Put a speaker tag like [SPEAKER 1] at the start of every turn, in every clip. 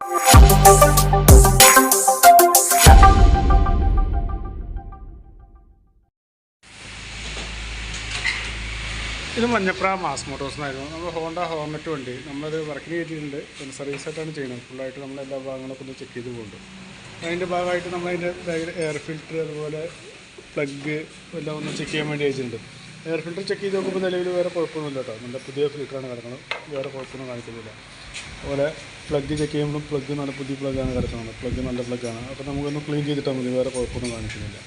[SPEAKER 1] ഇത് Manjapra mass Motors എന്നായിരുന്നു. നമ്മൾ ഹോണ്ട ഹോമറ്റ് വണ്ടി നമ്മളത് വർക്കിന് കയറ്റിയിട്ടുണ്ട് പിന്നെ സർവീസ് ആയിട്ടാണ് ചെയ്യുന്നത്. ഫുള്ളായിട്ട് നമ്മൾ എല്ലാ ഭാഗങ്ങളൊക്കെ ഒന്ന് ചെക്ക് ചെയ്ത് പോകുന്നുണ്ട്. അതിന്റെ ഭാഗമായിട്ട് നമ്മളതിന്റെ എയർ ഫിൽറ്റർ അതുപോലെ പ്ലഗ് എല്ലാം ഒന്ന് ചെക്ക് ചെയ്യാൻ വേണ്ടി അയച്ചിട്ടുണ്ട് എയർ ഫിൽറ്റർ ചെക്ക് ചെയ്ത് നോക്കുമ്പോൾ നിലവിൽ വേറെ കുഴപ്പമൊന്നുമില്ല കേട്ടോ. നല്ല പുതിയ ഫിൽറ്ററാണ് കിടക്കുന്നത്. വേറെ കുഴപ്പമൊന്നും കാണിക്കുന്നില്ല. അതുപോലെ പ്ലഗ് ചെക്ക് ചെയ്യുമ്പോൾ പ്ലഗ് നല്ല പുതിയ പ്ലഗാണ് കിടക്കുന്നത്. പ്ലഗ് നല്ല പ്ലഗാണ് അപ്പോൾ നമുക്കൊന്ന് ക്ലീൻ ചെയ്തിട്ടാൽ മതി. വേറെ കുഴപ്പമൊന്നും കാണിക്കുന്നില്ല.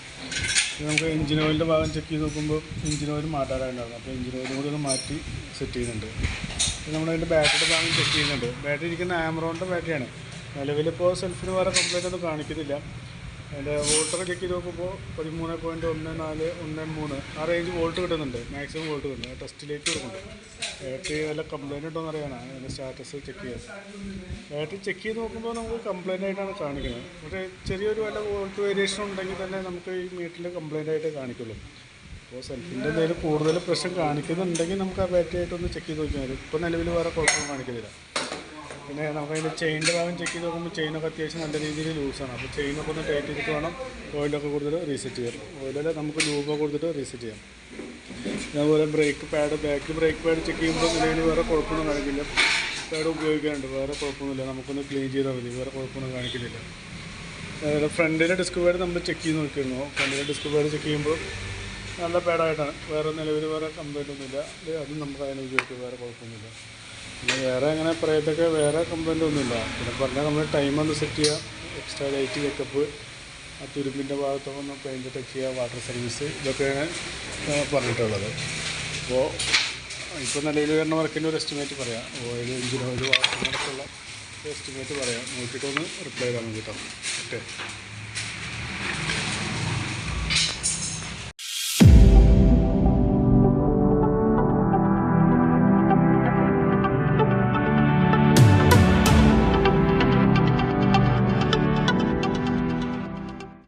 [SPEAKER 1] നമുക്ക് എഞ്ചിൻ ഓയിലിന്റെ ഭാഗം ചെക്ക് ചെയ്ത് നോക്കുമ്പോൾ എഞ്ചിൻ ഓയിൽ മാറ്റാറായിട്ടുണ്ടാകും അപ്പോൾ എഞ്ചിൻ ഓയിലും കൂടി ഒന്ന് മാറ്റി സെറ്റ് ചെയ്യുന്നുണ്ട്. നമ്മളതിന്റെ ബാറ്ററിയുടെ ഭാഗം ചെക്ക് ചെയ്യുന്നുണ്ട്. ബാറ്ററി ഇരിക്കുന്ന ആമറോണിന്റെ ബാറ്ററിയാണ് നിലവിലിപ്പോൾ സെൽഫിന് വേറെ കംപ്ലൈന്റ് ഒന്നും കാണിക്കുന്നില്ല. അതിന്റെ വോൾട്ടർ ചെക്ക് ചെയ്ത് നോക്കുമ്പോൾ പതിമൂന്ന് പോയിന്റ് ഒന്ന് നാല് ഒന്ന് മൂന്ന് ആ റേഞ്ച് വോൾട്ട് കിട്ടുന്നുണ്ട്. മാക്സിമം വോൾട്ട് കിട്ടുന്നുണ്ട്. ടെസ്റ്റിലേക്ക് കൊടുക്കുന്നുണ്ട് ബാറ്ററി വല്ല കംപ്ലയിന്റ് ഉണ്ടോ എന്ന് അറിയാനാണ് അതിന്റെ സ്റ്റാറ്റസ് ചെക്ക് ചെയ്യാൻ. ബാറ്ററി ചെക്ക് ചെയ്ത് നോക്കുമ്പോൾ നമുക്ക് കംപ്ലയിന്റ് ആയിട്ടാണ് കാണിക്കുന്നത്. പക്ഷേ ചെറിയൊരു വല്ല വോൾട്ട് വേരിയേഷൻ ഉണ്ടെങ്കിൽ തന്നെ നമുക്ക് ഈ മീറ്ററിൽ കംപ്ലയിന്റ് ആയിട്ട് കാണിക്കുള്ളൂ. അപ്പോൾ സെൽഫിന്റെ എന്തെങ്കിലും കൂടുതൽ പ്രശ്നം കാണിക്കുന്നുണ്ടെങ്കിൽ നമുക്ക് ആ ബാറ്ററി ആയിട്ടൊന്ന് ചെക്ക് ചെയ്ത് നോക്കിയാൽ ഇപ്പോൾ നിലവിൽ വേറെ കുഴപ്പമൊന്നും കാണിക്കുന്നില്ല. പിന്നെ നമുക്കതിന്റെ ചെയിനിന്റെ ഭാഗം ചെക്ക് ചെയ്ത് നോക്കുമ്പോൾ ചെയിനൊക്കെ അത്യാവശ്യം നല്ല രീതിയിൽ ലൂസാണ് അപ്പോൾ ചെയിനൊക്കെ ഒന്ന് ടൈറ്റ് ചെയ്തിട്ട് വേണം ഓയിലൊക്കെ കൊടുത്തിട്ട് റീസെറ്റ് ചെയ്യാം ഓയിലല്ല നമുക്ക് ലൂബൊക്കെ കൊടുത്തിട്ട് റീസെറ്റ് ചെയ്യാം. അതുപോലെ brake pad back brake pad check ചെയ്യുമ്പോൾ നിലവിൽ വേറെ കുഴപ്പമൊന്നും കാണിക്കില്ല. പാഡ് ഉപയോഗിക്കാറുണ്ട് വേറെ കുഴപ്പമൊന്നുമില്ല. നമുക്കൊന്ന് ക്ലീൻ ചെയ്താൽ മതി. വേറെ കുഴപ്പമൊന്നും കാണിക്കുന്നില്ല. അതുപോലെ ഫ്രണ്ടിലെ ഡിസ്ക് പാഡ് നമ്മൾ ചെക്ക് ചെയ്ത് നോക്കിയിരുന്നു. ഫ്രണ്ടിലെ ഡിസ്ക് പാഡ് ചെക്ക് ചെയ്യുമ്പോൾ നല്ല പാഡായിട്ടാണ് വേറെ നിലവിൽ വേറെ കംപ്ലൈന്റ് ഒന്നുമില്ല. അതും നമുക്ക് അതിനെ ഉപയോഗിക്കും. വേറെ കുഴപ്പമൊന്നുമില്ല. പിന്നെ വേറെ അങ്ങനെ പറയത്തൊക്കെ വേറെ കംപ്ലൈന്റ് ഒന്നുമില്ല. പിന്നെ പറഞ്ഞാൽ നമ്മൾ ടൈം ഒന്ന് സെറ്റ് ചെയ്യുക എക്സ്ട്രാ ലൈറ്റ് ചെക്കപ്പ് ആ തുരുമ്പിന്റെ ഭാഗത്തൊക്കെ ഒന്ന് പെയിന്റ് ടച്ച് ചെയ്യുക വാട്ടർ സർവീസ് ഇതൊക്കെയാണ് പറഞ്ഞിട്ടുള്ളത്. അപ്പോൾ ഇപ്പോൾ നിലയിൽ വരുന്ന വർക്കിന്റെ ഒരു എസ്റ്റിമേറ്റ് പറയാം. ഓയിൽ എഞ്ചിൻ ഓയിൽ വാട്ടറിനൊക്കെയുള്ള എസ്റ്റിമേറ്റ് പറയാം. നോക്കിയിട്ടൊന്ന് റിപ്ലൈ മതി കേട്ടോ. ഓക്കെ